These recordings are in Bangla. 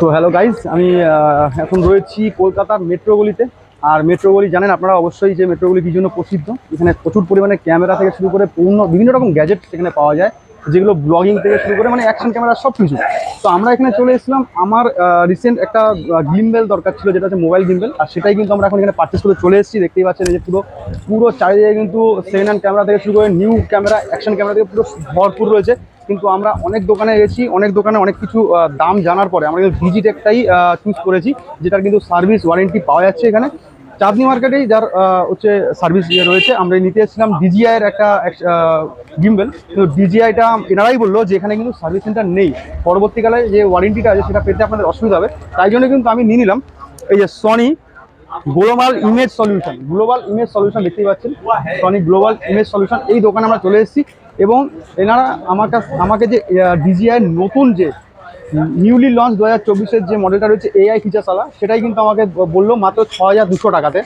তো হ্যালো গাইজ আমি এখন রয়েছি কলকাতার মেট্রোগলিতে। আর মেট্রোগলি জানেন আপনারা অবশ্যই যে মেট্রোগলি কি জন্য প্রসিদ্ধ? এখানে প্রচুর পরিমাণে ক্যামেরা থেকে শুরু করে পূর্ণ বিভিন্ন রকম গ্যাজেট সেখানে পাওয়া যায়। যেগুলো ব্লগিং থেকে শুরু করে মানে অ্যাকশন ক্যামেরা সব কিছু। তো আমরা এখানে চলে এসেছিলাম। আমার রিসেন্ট একটা গিম্বেল দরকার ছিল, যেটা হচ্ছে মোবাইল গিম্বেল আর সেটাই কিন্তু আমরা এখন এখানে পার্চেস করে চলে এসেছি। দেখতেই পাচ্ছেন যে পুরো পুরো চারিদিকে কিন্তু সেকেন্ড হ্যান্ড ক্যামেরা থেকে শুরু করে নিউ ক্যামেরা অ্যাকশন ক্যামেরা থেকে পুরো ভরপুর রয়েছে। কিন্তু আমরা অনেক দোকানে গেছি, অনেক দোকানে অনেক কিছু দাম জানার পরে আমরা কিন্তু ডিজিটেকটাই চুজ করেছি, যেটার কিন্তু সার্ভিস ওয়ারেন্টি পাওয়া যাচ্ছে এখানে। চাঁদনি মার্কেটেই যার হচ্ছে সার্ভিস ইয়ে রয়েছে, আমরা নিতে এসেছিলাম ডিজিআই এর একটা গিম্বেল কিন্তু ডিজিআইটা এনারাই বলল যে এখানে কিন্তু সার্ভিস সেন্টার নেই। পরবর্তীকালে যে ওয়ারেন্টিটা আছে সেটা পেতে আপনাদের অসুবিধা হবে। তাই জন্য কিন্তু আমি নিয়ে নিলাম। এই যে Sony global image solution global image solution দেখতেই পাচ্ছেন। সনি গ্লোবাল ইমেজ সলিউশন এই দোকানে আমরা চলে এসেছি। এবং এনারা আমার কাছ আমাকে যে ডিজিআই নতুন যে নিউলি লঞ্চ দু হাজার চব্বিশের যে মডেলটা রয়েছে এআই ফিচারসালা সেটাই কিন্তু আমাকে বলল মাত্র ছ হাজার দুশো টাকাতে।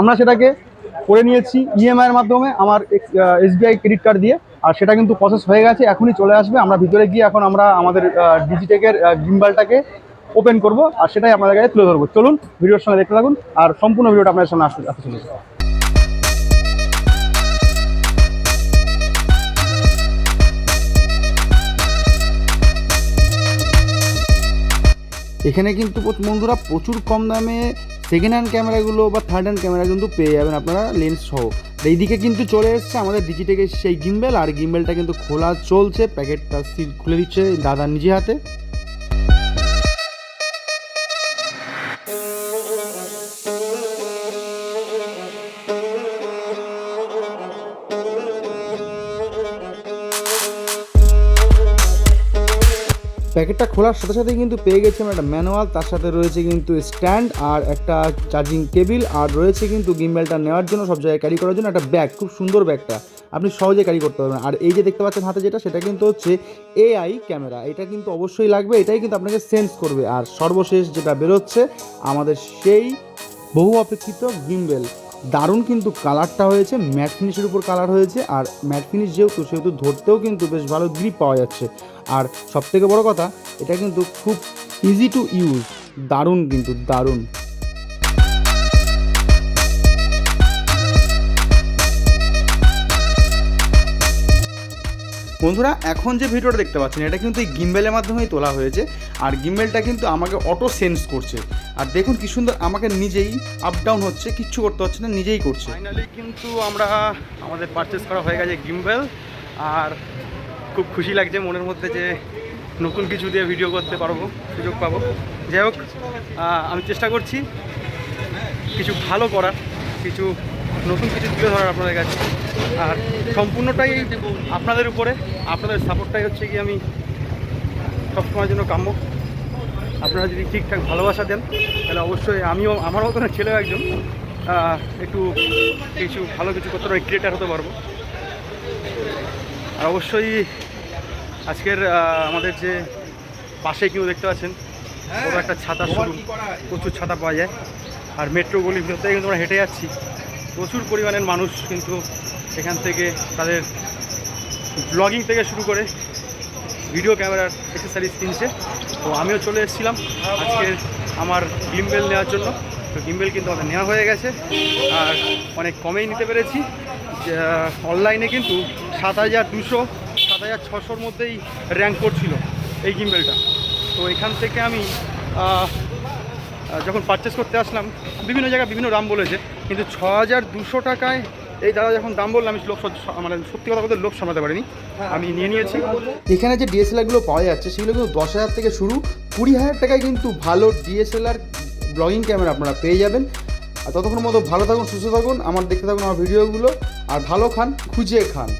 আমরা সেটাকে করে নিয়েছি ইএমআইয়ের মাধ্যমে আমার এসবিআই ক্রেডিট কার্ড দিয়ে। আর সেটা কিন্তু প্রসেস হয়ে গেছে, এখনই চলে আসবে। আমরা ভিতরে গিয়ে এখন আমরা আমাদের ডিজিটেকের গিম্বালটাকে ওপেন করব। আর সেটাই আপনাদের কাছে তুলে ধরবো। চলুন, ভিডিওর সঙ্গে দেখতে থাকুন। আর সম্পূর্ণ ভিডিওটা আপনাদের সামনে আসতে আসতে চলেছে। এখানে কিন্তু বন্ধুরা প্রচুর কম দামে সেকেন্ড হ্যান্ড ক্যামেরাগুলো বা থার্ড হ্যান্ড ক্যামেরা কিন্তু পেয়ে যাবেন আপনারা লেন্স সহ। এইদিকে কিন্তু চলে এসছে আমাদের ডিজিটেকের সেই গিম্বেল আর গিম্বেলটা কিন্তু খোলা চলছে প্যাকেটটা সিল খুলে দিচ্ছে দাদা নিজে হাতে। প্যাকেটটা খোলার সাথে সাথে কিন্তু পেয়ে গেছি আমরা একটা ম্যানুয়াল, তার সাথে রয়েছে কিন্তু স্ট্যান্ড আর একটা চার্জিং টেবিল আর রয়েছে কিন্তু গিম্বেলটা নেওয়ার জন্য সব জায়গায় ক্যারি করার জন্য একটা ব্যাগ, খুব সুন্দর ব্যাগটা। আপনি সহজে ক্যারি করতে পারবেন। আর এই যে দেখতে পাচ্ছেন হাতে যেটা, সেটা কিন্তু হচ্ছে এআই ক্যামেরা। এটা কিন্তু অবশ্যই লাগবে, এটাই কিন্তু আপনাকে সেন্স করবে। আর সর্বশেষ যেটা বেরোচ্ছে, আমাদের সেই বহু অপেক্ষিত গিম্বেল। দারুণ কিন্তু কালারটা হয়েছে ম্যাট ফিনিশের উপর কালার হয়েছে আর ম্যাট ফিনিশ যেহেতু, সেহেতু ধরতেও কিন্তু বেশ ভালো গ্রিপ পাওয়া যাচ্ছে। আর সবথেকে বড় কথা, এটা কিন্তু খুব ইজি টু ইউজ দারুণ কিন্তু, দারুণ। বন্ধুরা, এখন যে ভিডিওটা দেখতে পাচ্ছেন, এটা কিন্তু এই গিম্বেলের মাধ্যমেই তোলা হয়েছে। আর গিম্বেলটা কিন্তু আমাকে অটো সেন্স করছে। আর দেখুন কি সুন্দর, আমাকে নিজেই আপ ডাউন হচ্ছে, কিচ্ছু করতে হচ্ছে না, নিজেই করছে। ফাইনালি কিন্তু আমরা আমাদের পারচেস করা হয়ে গেছে গিম্বেল আর খুব খুশি লাগছে মনের মধ্যে যে নতুন কিছু দিয়ে ভিডিও করতে পারব, সুযোগ পাবো। যাই হোক আমি চেষ্টা করছি কিছু ভালো করার, কিছু নতুন কিছু তুলে ধরার আপনাদের কাছে। আর সম্পূর্ণটাই আপনাদের উপরে। আপনাদের সাপোর্টটাই হচ্ছে কি আমি সবসময়ের জন্য কাম্য। আপনারা যদি ঠিকঠাক ভালোবাসা দেন তাহলে অবশ্যই আমিও আমার মতন ছেলেও একজন একটু কিছু ভালো কিছু করতে পারব ক্রিয়েটার হতে পারব। আর অবশ্যই আজকের আমাদের যে পাশে কেউ দেখতে পাচ্ছেন বড় একটা ছাতা শুরু প্রচুর ছাতা পাওয়া যায়। আর মেট্রো গলির ভিতর থেকে কিন্তু আমরা হেঁটে যাচ্ছি। প্রচুর পরিমাণের মানুষ কিন্তু এখান থেকে তাদের ব্লগিং থেকে শুরু করে ভিডিও ক্যামেরার অ্যাক্সেসারিজ কিনছে। তো আমিও চলে এসেছিলাম আজকে আমার গিম্বেল নেওয়ার জন্য। তো গিম্বেল কিন্তু আমাদের নেওয়া হয়ে গেছে। আর অনেক কমেই নিতে পেরেছি। অনলাইনে কিন্তু সাত হাজার দুশো, সাত হাজার ছশোর মধ্যেই র্যাঙ্ক করছিল এই গিম্বেলটা তো এখান থেকে আমি যখন পারচেস করতে আসলাম, বিভিন্ন জায়গায় বিভিন্ন দাম বলেছে। কিন্তু ছ হাজার দুশো টাকায় এই দাদা যখন দাম বললাম, আমি লোক মানে সত্যি কথা বলতে লোক সামলাতে পারিনি। আমি নিয়ে নিয়েছি। এখানে যে ডিএসএলআরগুলো পাওয়া যাচ্ছে, সেগুলো কিন্তু দশ হাজার থেকে শুরু। কুড়ি হাজার টাকায় কিন্তু ভালো ডিএসএলআর ব্লগিং ক্যামেরা আপনারা পেয়ে যাবেন। আর ততক্ষণ মতো ভালো থাকুন, সুস্থ থাকুন, আমার দেখতে থাকুন আমার ভিডিওগুলো। আর ভালো খান, খুঁজে খান।